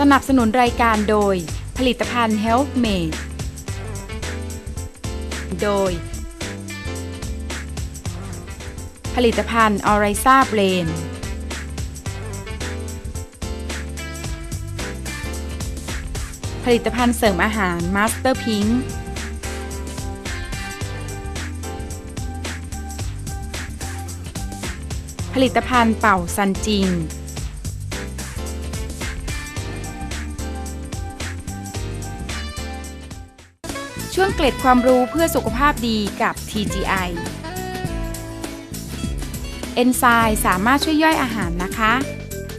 สนับสนุนรายการโดย ผลิตภัณฑ์ Health Made โดย ผลิตภัณฑ์ o r i z a Brain ผลิตภัณฑ์เสริมอาหาร Master Pink ผลิตภัณฑ์เป่าซันจิง ช่วงเกล็ดความรู้เพื่อสุขภาพดีกับ TGI เอนไซม์สามารถช่วยย่อยอาหารนะคะ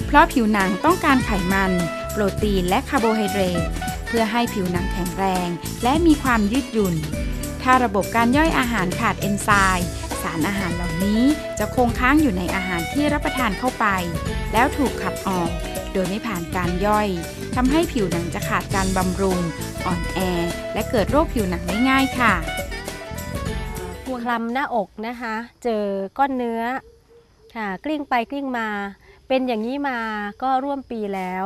เพราะผิวหนังต้องการไขมัน โปรตีนและคาร์โบไฮเดรตเพื่อให้ผิวหนังแข็งแรง และมีความยืดหยุ่น ถ้าระบบการย่อยอาหารขาดเอนไซม์สารอาหารเหล่านี้จะคงค้างอยู่ในอาหารที่รับประทานเข้าไป แล้วถูกขับออก โดยไม่ผ่านการย่อยทำให้ผิวหนังจะขาดการบำรุง อ่อนแอ และเกิดโรคผิวหนังได้ง่ายค่ะคลำหน้าอกนะคะ เจอก้อนเนื้อค่ะกลิ้งไปกลิ้งมา เป็นอย่างนี้มาก็ร่วมปีแล้ว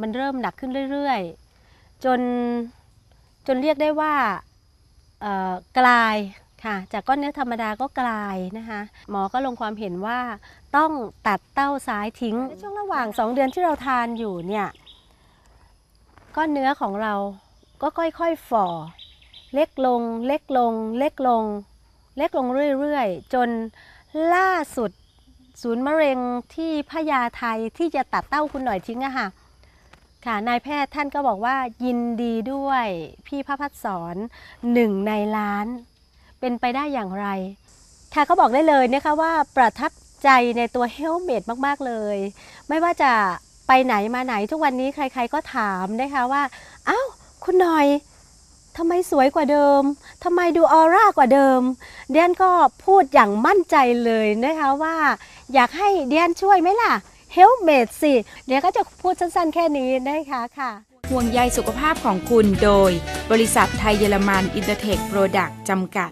มันเริ่มหนักขึ้นเรื่อยๆ จนจนเรียกได้ว่ากลาย ค่ะ จากก้อนเนื้อธรรมดาก็กลายนะคะ หมอก็ลงความเห็นว่าต้องตัดเต้าซ้ายทิ้งในช่วงระหว่าง 2 เดือนที่เราทานอยู่เนี่ยก้อนเนื้อของเราก็ค่อยๆฝ่อ เล็กลง เล็กลง เล็กลง เล็กลงเรื่อยๆ จนล่าสุดศูนย์มะเร็งที่พญาไทที่จะตัดเต้าคุณหน่อยทิ้งอะค่ะค่ะนายแพทย์ท่านก็บอกว่ายินดีด้วยพี่พระพัฒสอนหนึ่งในล้าน เป็นไปได้อย่างไร ค่ะเขาบอกได้เลยนะคะว่าประทับใจในตัวเฮลเมดมากๆเลย ไม่ว่าจะไปไหนมาไหนทุกวันนี้ใครๆก็ถามนะคะว่าอ้าวคุณหน่อยทำไมสวยกว่าเดิมทำไมดูออร่ากว่าเดิม เดียนก็พูดอย่างมั่นใจเลยนะคะว่า อยากให้เดียนช่วยไหมล่ะเฮลเมดสิ เดียนก็จะพูดสั้นๆแค่นี้นะคะค่ะ ห่วงใยสุขภาพของคุณโดย บริษัทไทยเยอรมันอินเตอร์เทคโปรดักต์จำกัด